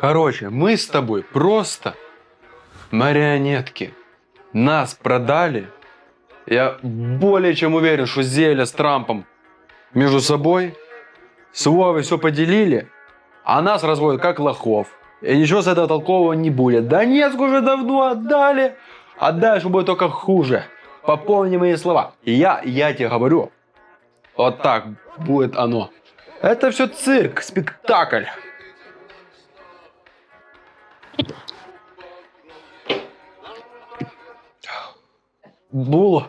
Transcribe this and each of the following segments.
Короче, мы с тобой просто марионетки. Нас продали. Я более чем уверен, что Зеля с Трампом между собой с Вовой все поделили, а нас разводят как лохов. И ничего с этого толкового не будет. Донецк уже давно отдали, а дальше будет только хуже. Попомни мои слова. Я, я тебе говорю, вот так будет оно. Это все цирк, спектакль. Було.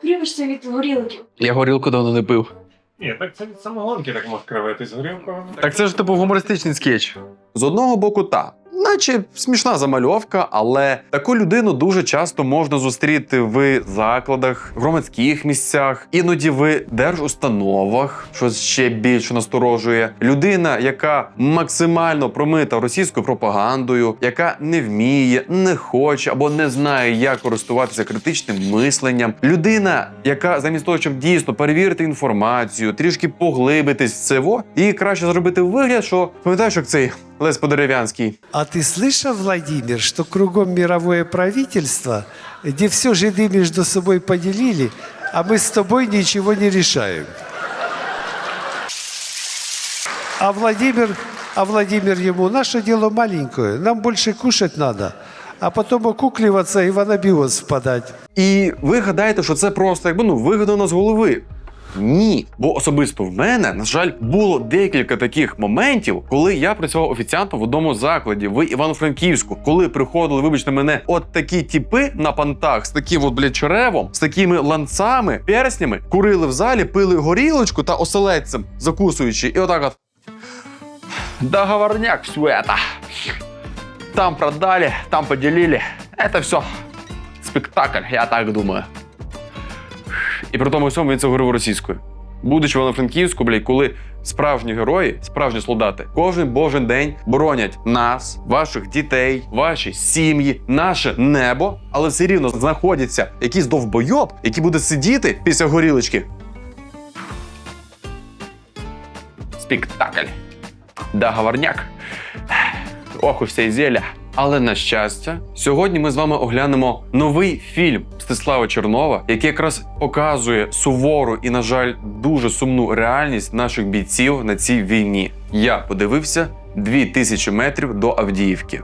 Кривишся від горілки. Я горілку давно не пив. Ні, так це від самогонки так може кривитись горілкою. Так це ж типу гумористичний скетч. З одного боку, та. Наче смішна замальовка, але таку людину дуже часто можна зустріти в закладах, громадських місцях, іноді в держустановах, що ще більше насторожує. Людина, яка максимально промита російською пропагандою, яка не вміє, не хоче або не знає, як користуватися критичним мисленням. Людина, яка замість того, щоб дійсно перевірити інформацію, трішки поглибитись в це, їй краще зробити вигляд, що пам'ятаєш, як цей Лес Подерев'янський. А ты слышал, Владимир, что кругом мировое правительство, где все жиды между собой поделили, а мы с тобой ничего не решаем? А Владимир, а Владимир ему, наше дело маленькое, нам больше кушать надо, а потом окукливаться и в анабиоз впадать. І ви гадаєте, що це просто якби ну вигадано з голови. Ні, бо особисто в мене, на жаль, було декілька таких моментів, коли я працював офіціантом в одному закладі в Івано-Франківську, коли приходили, вибачте мене, от такі тіпи на пантах з таким от блядь, черевом, з такими ланцами, перснями, курили в залі, пили горілочку та оселедцем, закусуючи, і отак от. Договорняк все это. Там продали, там поделили. Это все спектакль, я так думаю. І при тому всьому він це говорив російською. Будучи в Івано-Франківську, блядь, коли справжні герої, справжні солдати, кожен божий день боронять нас, ваших дітей, ваші сім'ї, наше небо, але все рівно знаходяться якийсь довбойоб, який буде сидіти після горілочки. Спектакль. Договорняк. Ох, усе й зеля. Але на щастя, сьогодні ми з вами оглянемо новий фільм Мстислава Чернова, який якраз показує сувору і, на жаль, дуже сумну реальність наших бійців на цій війні. Я подивився 2000 метрів до Авдіївки.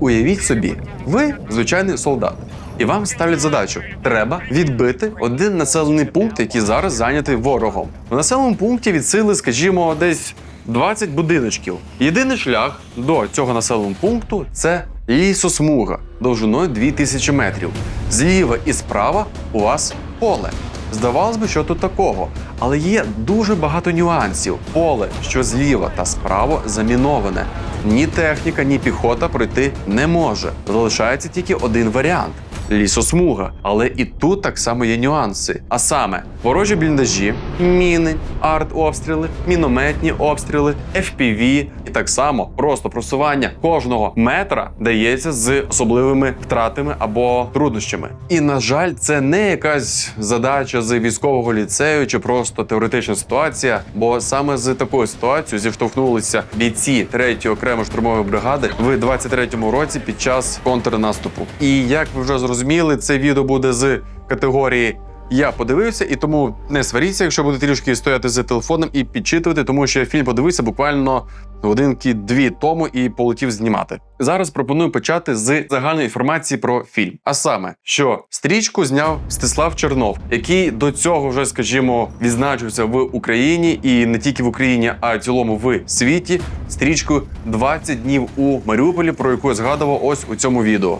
Уявіть собі, ви звичайний солдат, і вам ставлять задачу: треба відбити один населений пункт, який зараз зайнятий ворогом. В населеному пункті від сили, скажімо, десь 20 будиночків. Єдиний шлях до цього населеного пункту це лісосмуга довжиною 2000 метрів. Зліва і справа у вас поле. Здавалось би, що тут такого, але є дуже багато нюансів. Поле, що зліва та справа, заміноване. Ні техніка, ні піхота пройти не може. Залишається тільки один варіант. Лісосмуга, але і тут так само є нюанси. А саме ворожі бліндажі, міни, арт-обстріли, мінометні обстріли, FPV і так само просто просування кожного метра дається з особливими втратами або труднощами. І на жаль, це не якась задача з військового ліцею чи просто теоретична ситуація, бо саме з такою ситуацією зіштовхнулися бійці 3-ї окремої штурмової бригади в 23-му році під час контрнаступу. І як ви вже зрозуміли, це відео буде з категорії. Я подивився, і тому не сваріться, якщо будете трішки стояти з телефоном і підчитувати, тому що я фільм подивився буквально годинки-дві тому і полетів знімати. Зараз пропоную почати з загальної інформації про фільм. А саме, що стрічку зняв Стислав Чернов, який до цього вже, скажімо, відзначився в Україні і не тільки в Україні, а й цілому в світі. Стрічку «20 днів у Маріуполі, про яку я згадував ось у цьому відео.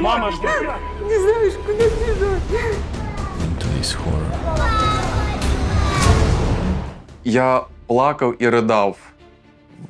Мама Не знаєш, куди біжати. Я плакав і ридав.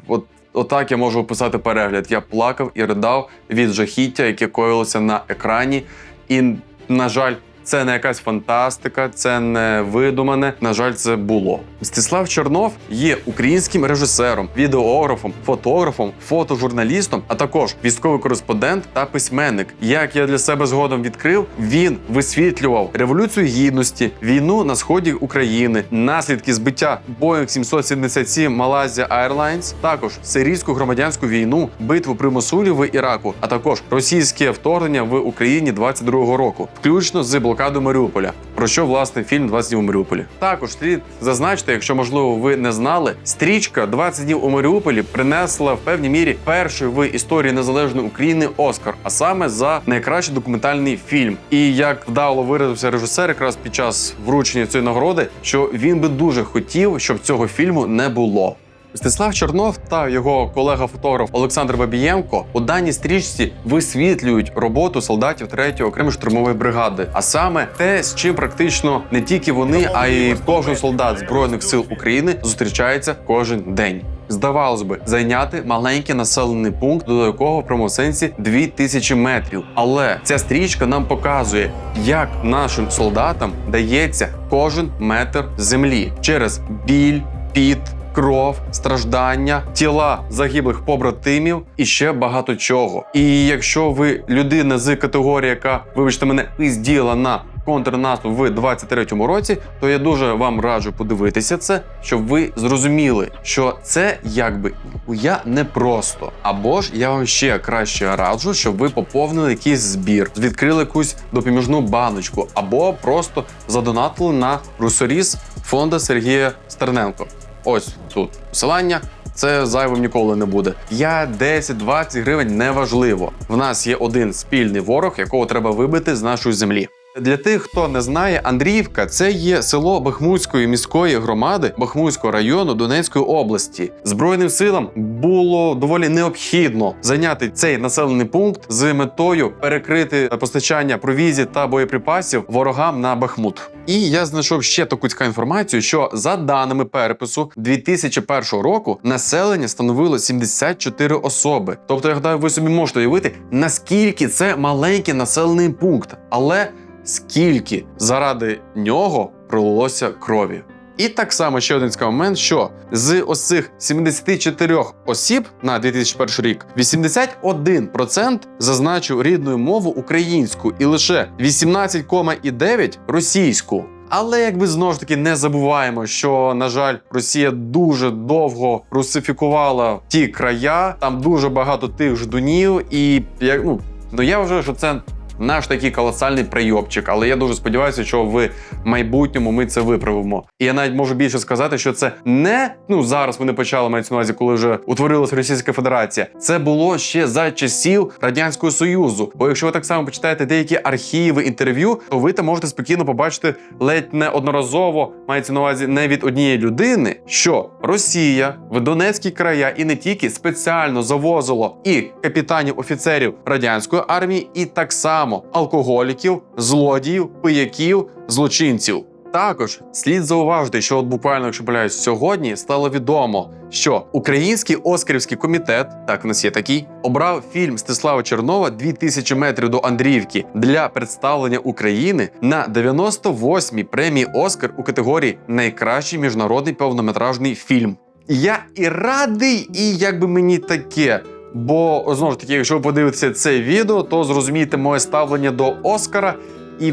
От отак я можу описати перегляд. Я плакав і ридав від жахіття, яке коїлося на екрані. І, на жаль, Це не якась фантастика, це не видумане. На жаль, це було. Мстислав Чернов є українським режисером, відеографом, фотографом, фотожурналістом, а також військовий кореспондент та письменник. Як я для себе згодом відкрив, він висвітлював революцію гідності, війну на сході України, наслідки збиття Boeing 777 Malaysia Airlines, також сирійську громадянську війну, битву при Мосулі в Іраку, а також російське вторгнення в Україні 22-го року, включно з блокадою Маріуполя. Про що власне фільм «20 днів у Маріуполі? Також слід зазначити, якщо можливо ви не знали, стрічка «20 днів у Маріуполі принесла в певній мірі перший в історії незалежної України Оскар, а саме за найкращий документальний фільм. І як вдало виразився режисер, якраз під час вручення цієї нагороди, що він би дуже хотів, щоб цього фільму не було. Мстислав Чорнов та його колега-фотограф Олександр Бабієнко у даній стрічці висвітлюють роботу солдатів 3-ї окремої штурмової бригади, а саме те, з чим практично не тільки вони, а й кожен солдат збройних сил України зустрічається кожен день. Здавалось би, зайняти маленький населений пункт, до якого в прямому сенсі 2000 метрів. Але ця стрічка нам показує, як нашим солдатам дається кожен метр землі через біль, піт, кров, страждання, тіла загиблих побратимів і ще багато чого. І якщо ви людина з категорії, яка, вибачте мене, пизділа на контрнаступ в 23-му році, то я дуже вам раджу подивитися це, щоб ви зрозуміли, що це якби я не просто. Або ж я вам ще краще раджу, щоб ви поповнили якийсь збір, відкрили якусь допоміжну баночку, або просто задонатили на русоріз фонда Сергія Стерненко. Ось тут посилання. Це зайвим ніколи не буде. 5, 10, 20 гривень неважливо. В нас є один спільний ворог, якого треба вибити з нашої землі. Для тих, хто не знає, Андріївка це є село Бахмутської міської громади Бахмутського району Донецької області. Збройним силам було доволі необхідно зайняти цей населений пункт з метою перекрити постачання провізії та боєприпасів ворогам на Бахмут. І я знайшов ще таку цікаву інформацію, що за даними перепису 2001 року населення становило 74 особи. Тобто, я гадаю, ви собі можете уявити, наскільки це маленький населений пункт, але скільки заради нього пролилося крові. І так само ще один цікавий момент, що з ось цих 74 осіб на 2001 рік 81% зазначив рідною мову українську і лише 18,9% російську. Але якби знову ж таки не забуваємо, що на жаль, Росія дуже довго русифікувала ті края, там дуже багато тих ждунів, і як ну ну я вважаю, що це наш такий колосальний прийобчик. Але я дуже сподіваюся, що в майбутньому ми це виправимо. І я навіть можу більше сказати, що це не ну зараз вони почали мається на увазі, коли вже утворилась Російська Федерація. Це було ще за часів радянського союзу. Бо якщо ви так само почитаєте деякі архіви інтерв'ю, то ви там можете спокійно побачити ледь не одноразово мається на увазі не від однієї людини, що Росія в Донецькі края і не тільки спеціально завозило і капітанів офіцерів радянської армії, і так само алкоголіків, злодіїв, пияків, злочинців. Також слід зауважити, що от буквально, якщо помиляюсь, сьогодні стало відомо, що Український Оскарівський комітет, так в нас є такий, обрав фільм Стислава Чернова «2000 метрів до Андріївки для представлення України на 98-й премії Оскар у категорії Найкращий міжнародний повнометражний фільм. Я і радий, і якби мені таке. Бо знову ж таки, якщо ви подивитеся це відео, то зрозумієте моє ставлення до Оскара. І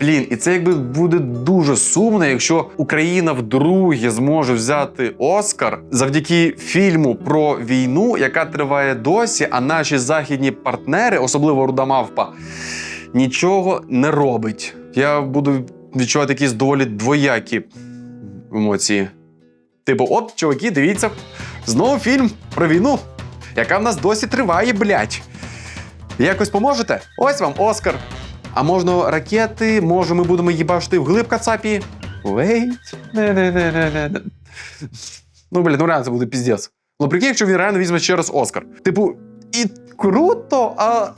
блін, і це якби буде дуже сумно, якщо Україна вдруге зможе взяти Оскар завдяки фільму про війну, яка триває досі, а наші західні партнери, особливо Руда Мавпа, нічого не робить. Я буду відчувати якісь доволі двоякі емоції. Типу, от, чуваки, дивіться, знову фільм про війну, яка в нас досі триває, блять. Якось поможете? Ось вам Оскар. А можна ракети, може, ми будемо їбашити глиб кацапі? Wait. Ну, блін, ну реально це буде піздец. Ну, прикинь, якщо він реально візьме ще раз Оскар. Типу, і круто, а.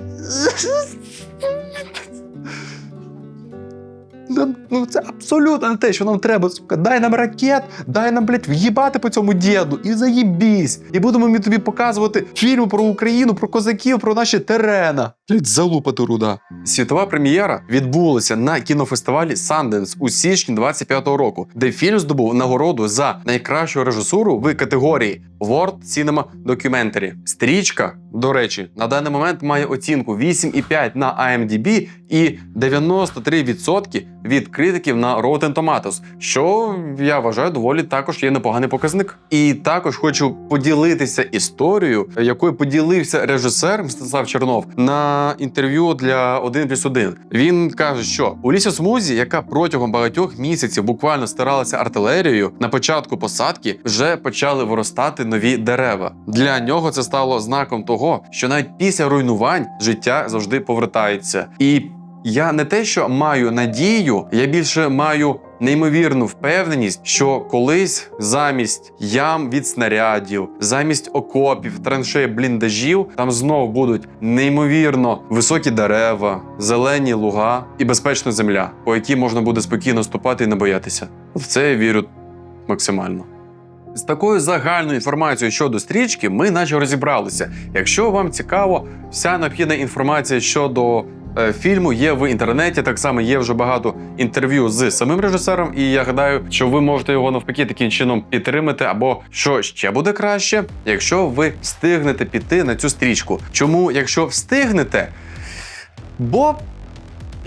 Ну це абсолютно не те, що нам треба. Сука, дай нам ракет, дай нам, блядь, в'їбати по цьому діду і заїбісь. І будемо ми тобі показувати фільми про Україну, про козаків, про наші терена. Блядь, залупа ти руда. Світова прем'єра відбулася на кінофестивалі Sundance у січні 25-го року, де фільм здобув нагороду за найкращу режисуру в категорії World Cinema Documentary. Стрічка, до речі, на даний момент має оцінку 8,5 на IMDb і 93% від критиків на Rotten Tomatoes, що я вважаю доволі також є непоганий показник. І також хочу поділитися історією, якою поділився режисер Мстислав Чернов на інтерв'ю для 1 плюс 1. Він каже, що у лісосмузі, яка протягом багатьох місяців буквально стиралася артилерією, на початку посадки вже почали виростати нові дерева. Для нього це стало знаком того, що навіть після руйнувань життя завжди повертається. І я не те, що маю надію, я більше маю неймовірну впевненість, що колись замість ям від снарядів, замість окопів, траншей, бліндажів, там знов будуть неймовірно високі дерева, зелені луга і безпечна земля, по якій можна буде спокійно ступати і не боятися. В це я вірю максимально. З такою загальною інформацією щодо стрічки ми наче розібралися. Якщо вам цікаво, вся необхідна інформація щодо фільму є в інтернеті. Так само є вже багато інтерв'ю з самим режисером, і я гадаю, що ви можете його навпаки таким чином підтримати. Або що ще буде краще, якщо ви встигнете піти на цю стрічку. Чому, якщо встигнете? Бо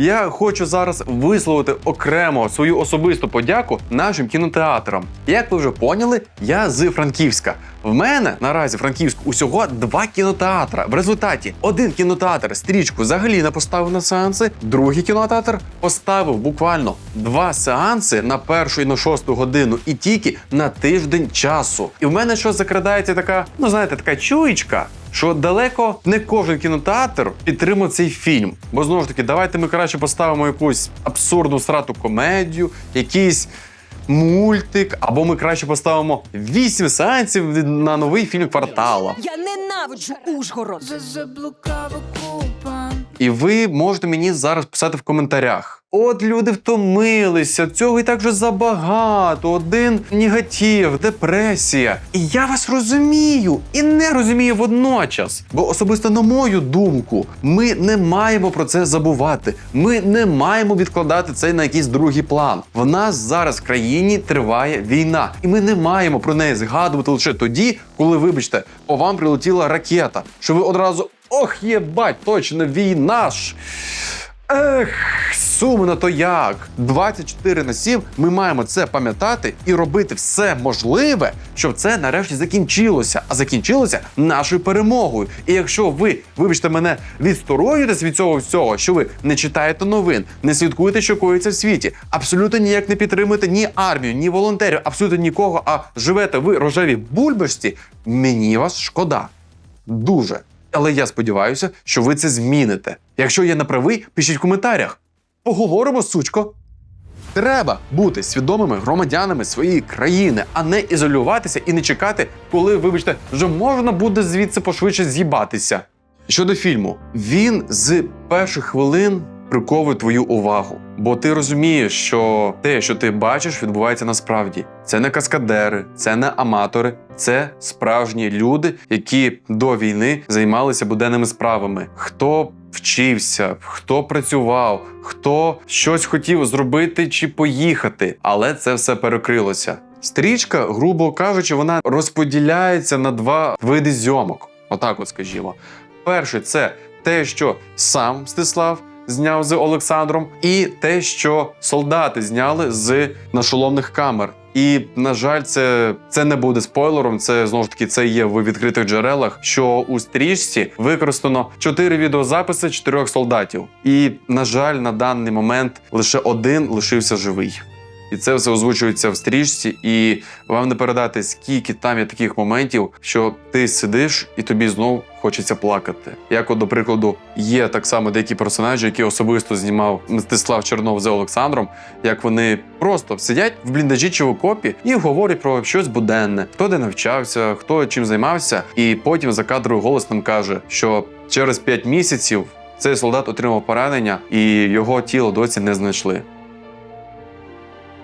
я хочу зараз висловити окремо свою особисту подяку нашим кінотеатрам. Як ви вже поняли, я з Франківська. В мене наразі в Франківську усього два кінотеатра. В результаті один кінотеатр стрічку взагалі не поставив на сеанси, другий кінотеатр поставив буквально два сеанси на першу і на шосту годину, і тільки на тиждень часу. І в мене що закрадається така, ну знаєте, така чуєчка. Що далеко не кожен кінотеатр підтримав цей фільм. Бо знову ж таки, давайте ми краще поставимо якусь абсурдну страту комедію, якийсь мультик, або ми краще поставимо вісім сеансів від- на новий фільм квартала. Я ненавиджу Ужгород. Заблукав. І ви можете мені зараз писати в коментарях. От люди втомилися, цього і так вже забагато. Один негатив, депресія. І я вас розумію і не розумію водночас. Бо особисто на мою думку, ми не маємо про це забувати. Ми не маємо відкладати це на якийсь другий план. В нас зараз в країні триває війна, і ми не маємо про неї згадувати лише тоді, коли, вибачте, по вам прилетіла ракета. Що ви одразу ох, єбать, точно війна ж. Ех, сумно то як. 24 на 7 ми маємо це пам'ятати і робити все можливе, щоб це нарешті закінчилося. А закінчилося нашою перемогою. І якщо ви, вибачте мене, відсторонюєтесь від цього всього, що ви не читаєте новин, не слідкуєте, що коїться в світі, абсолютно ніяк не підтримуєте ні армію, ні волонтерів, абсолютно нікого, а живете ви рожеві бульбашці, мені вас шкода. Дуже. Але я сподіваюся, що ви це зміните. Якщо я не правий, пишіть в коментарях. Поговоримо, сучко. Треба бути свідомими громадянами своєї країни, а не ізолюватися і не чекати, коли, вибачте, вже можна буде звідси пошвидше з'їбатися. Щодо фільму, він з перших хвилин приковує твою увагу, бо ти розумієш, що те, що ти бачиш, відбувається насправді. Це не каскадери, це не аматори, це справжні люди, які до війни займалися буденними справами. Хто вчився, хто працював, хто щось хотів зробити чи поїхати, але це все перекрилося. Стрічка, грубо кажучи, вона розподіляється на два види зйомок. Отак, от скажімо. Перший це те, що сам Мстислав зняв з Олександром, і те, що солдати зняли з нашоломних камер. І на жаль, це, це не буде спойлером. Це знову ж таки це є в відкритих джерелах. Що у стрічці використано чотири відеозаписи чотирьох солдатів. І на жаль, на даний момент лише один лишився живий. І це все озвучується в стрічці, і вам не передати, скільки там є таких моментів, що ти сидиш і тобі знов хочеться плакати. Як, от, до прикладу, є так само деякі персонажі, які особисто знімав Мстислав Чернов з Олександром, як вони просто сидять в бліндажі чи в окопі і говорять про щось буденне, хто де навчався, хто чим займався, і потім за кадровий голос каже, що через 5 місяців цей солдат отримав поранення, і його тіло досі не знайшли.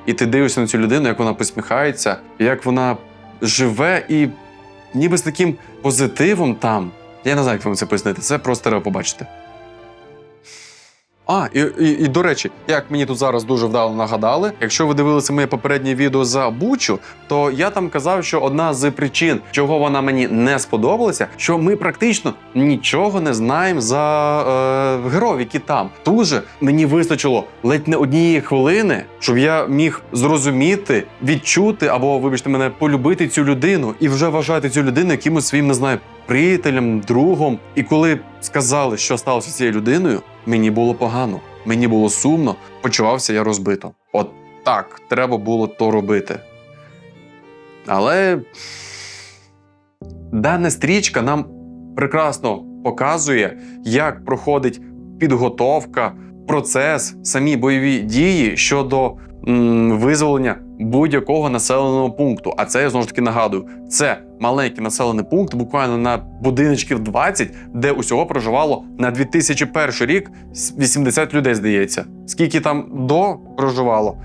І ти дивишся на цю людину, як вона посміхається, як вона живе і ніби з таким позитивом там. Я не знаю, як вам це пояснити. Це просто треба побачити. А, і, і, і до речі, як мені тут зараз дуже вдало нагадали, якщо ви дивилися моє попереднє відео за Бучу, то я там казав, що одна з причин, чого вона мені не сподобалася, що ми практично нічого не знаємо за е, героїв, які там. Тут же мені вистачило ледь не однієї хвилини, щоб я міг зрозуміти, відчути або, вибачте мене, полюбити цю людину і вже вважати цю людину якимось своїм, не знаю, приятелем, другом. І коли сказали, що сталося з цією людиною, мені було погано, мені було сумно, почувався я розбито. От так, треба було то робити. Але дана стрічка нам прекрасно показує, як проходить підготовка, процес, самі бойові дії щодо м, визволення будь-якого населеного пункту. А це я знову ж таки нагадую: це маленький населений пункт, буквально на будиночків 20, де усього проживало на 2001 рік 80 людей, здається. Скільки там до проживало?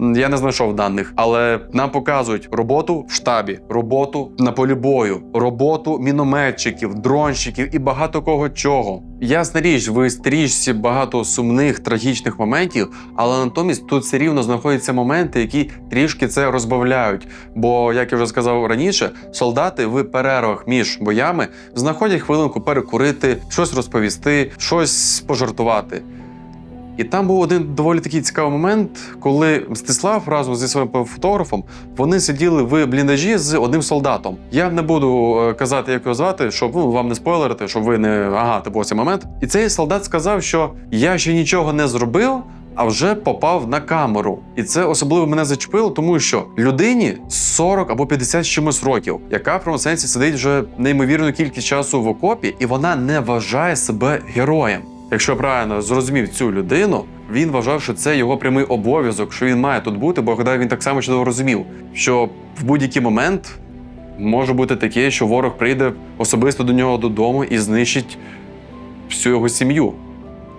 Я не знайшов даних, але нам показують роботу в штабі, роботу на полі бою, роботу мінометчиків, дронщиків і багато кого чого. Ясна річ, в стрічці багато сумних трагічних моментів, але натомість тут все рівно знаходяться моменти, які трішки це розбавляють. Бо, як я вже сказав раніше, солдати в перервах між боями знаходять хвилинку перекурити, щось розповісти, щось пожартувати. І там був один доволі такий цікавий момент, коли Мстислав разом зі своїм фотографом вони сиділи в бліндажі з одним солдатом. Я не буду е, казати, як його звати, щоб ну, вам не спойлерити, щоб ви не ага, типу цей момент. І цей солдат сказав, що я ще нічого не зробив. А вже попав на камеру, і це особливо мене зачепило, тому що людині 40 або 50 з чимось років, яка в сенсі сидить вже неймовірну кількість часу в окопі, і вона не вважає себе героєм. Якщо правильно зрозумів цю людину, він вважав, що це його прямий обов'язок, що він має тут бути, бо гадаю, він так само чудово розумів, що в будь-який момент може бути таке, що ворог прийде особисто до нього додому і знищить всю його сім'ю,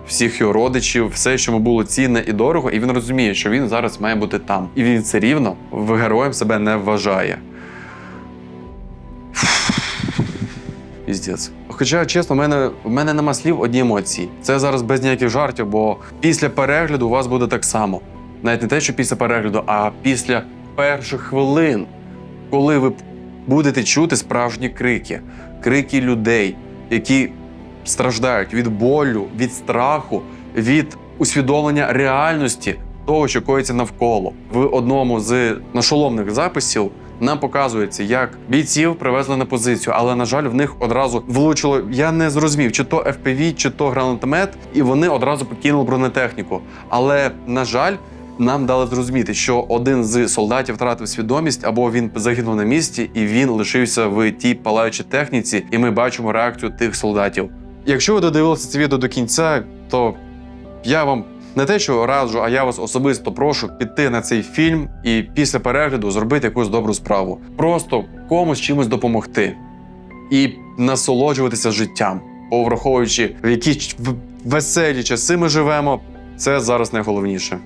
всіх його родичів, все, що йому було цінне і дорого, і він розуміє, що він зараз має бути там. І він все рівно героєм себе не вважає. Піздець. Хоча, чесно, в мене, в мене нема слів одні емоції. Це зараз без ніяких жартів, бо після перегляду у вас буде так само. Навіть не те, що після перегляду, а після перших хвилин, коли ви будете чути справжні крики, крики людей, які страждають від болю, від страху, від усвідомлення реальності того, що коїться навколо. В одному з нашоломних записів нам показується, як бійців привезли на позицію, але на жаль, в них одразу влучило. Я не зрозумів, чи то FPV, чи то гранатомет, і вони одразу покинули бронетехніку. Але на жаль. Нам дали зрозуміти, що один з солдатів втратив свідомість або він загинув на місці, і він лишився в тій палаючій техніці, і ми бачимо реакцію тих солдатів. Якщо ви додивилися це відео до кінця, то я вам не те, що раджу, а я вас особисто прошу піти на цей фільм і після перегляду зробити якусь добру справу. Просто комусь чимось допомогти і насолоджуватися життям, бо враховуючи в які веселі часи ми живемо, це зараз найголовніше.